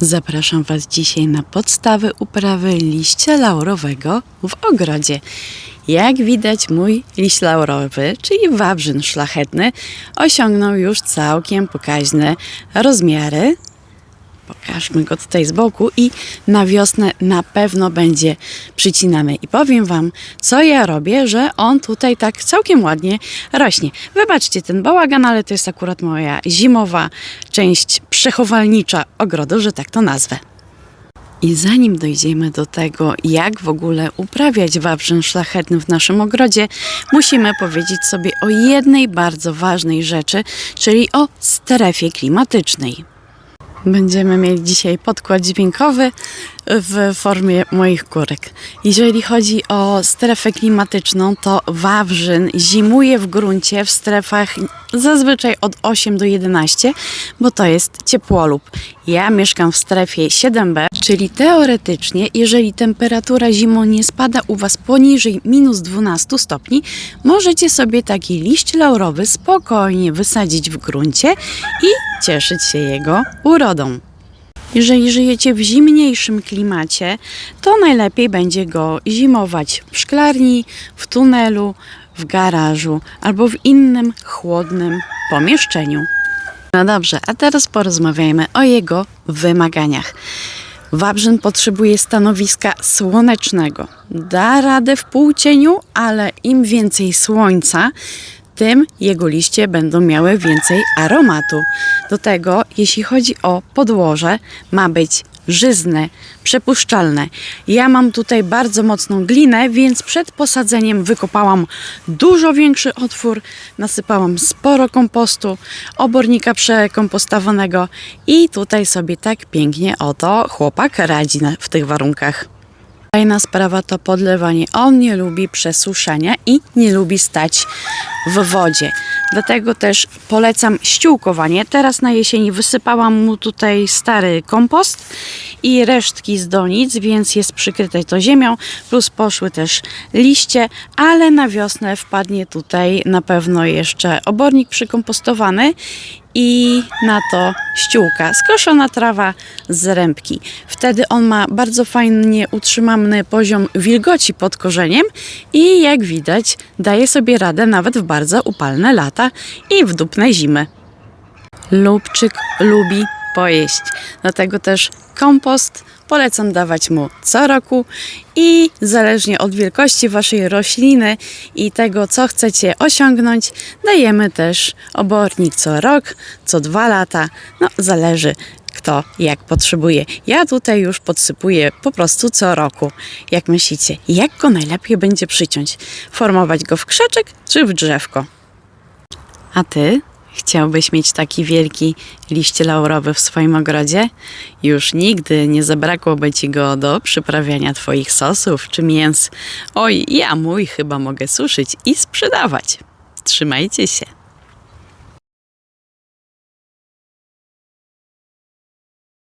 Zapraszam Was dzisiaj na podstawy uprawy liścia laurowego w ogrodzie. Jak widać, mój liść laurowy, czyli wawrzyn szlachetny, osiągnął już całkiem pokaźne rozmiary. Pokażmy go tutaj z boku i na wiosnę na pewno będzie przycinany. I powiem Wam, co ja robię, że on tutaj tak całkiem ładnie rośnie. Wybaczcie ten bałagan, ale to jest akurat moja zimowa część przechowalnicza ogrodu, że tak to nazwę. I zanim dojdziemy do tego, jak w ogóle uprawiać wawrzyn szlachetny w naszym ogrodzie, musimy powiedzieć sobie o jednej bardzo ważnej rzeczy, czyli o strefie klimatycznej. Będziemy mieli dzisiaj podkład dźwiękowy w formie moich kurek. Jeżeli chodzi o strefę klimatyczną, to wawrzyn zimuje w gruncie w strefach zazwyczaj od 8 do 11, bo to jest ciepłolub. Ja mieszkam w strefie 7b, czyli teoretycznie, jeżeli temperatura zimą nie spada u Was poniżej minus 12 stopni, możecie sobie taki liść laurowy spokojnie wysadzić w gruncie i cieszyć się jego urodą. Jeżeli żyjecie w zimniejszym klimacie, to najlepiej będzie go zimować w szklarni, w tunelu, w garażu albo w innym chłodnym pomieszczeniu. No dobrze, a teraz porozmawiajmy o jego wymaganiach. Wawrzyn potrzebuje stanowiska słonecznego. Da radę w półcieniu, ale im więcej słońca, tym jego liście będą miały więcej aromatu. Do tego, jeśli chodzi o podłoże, ma być żyzne, przepuszczalne. Ja mam tutaj bardzo mocną glinę, więc przed posadzeniem wykopałam dużo większy otwór, nasypałam sporo kompostu, obornika przekompostowanego i tutaj sobie tak pięknie oto chłopak radzi w tych warunkach. Kolejna sprawa to podlewanie. On nie lubi przesuszania i nie lubi stać w wodzie. Dlatego też polecam ściółkowanie. Teraz na jesieni wysypałam mu tutaj stary kompost i resztki z donic, więc jest przykryte to ziemią, plus poszły też liście, ale na wiosnę wpadnie tutaj na pewno jeszcze obornik przykompostowany i na to ściółka, skoszona trawa z rębki. Wtedy on ma bardzo fajnie utrzymany poziom wilgoci pod korzeniem i jak widać daje sobie radę nawet w bardzo upalne lata i w dupne zimy. Lubczyk lubi pojeść, dlatego też kompost polecam dawać mu co roku i zależnie od wielkości waszej rośliny i tego, co chcecie osiągnąć, dajemy też obornik co rok, co dwa lata, no zależy kto jak potrzebuje. Ja tutaj już podsypuję po prostu co roku. Jak myślicie, jak go najlepiej będzie przyciąć? Formować go w krzaczek czy w drzewko? A ty? Chciałbyś mieć taki wielki liść laurowy w swoim ogrodzie? Już nigdy nie zabrakłoby ci go do przyprawiania twoich sosów czy mięs. Oj, ja mój chyba mogę suszyć i sprzedawać. Trzymajcie się.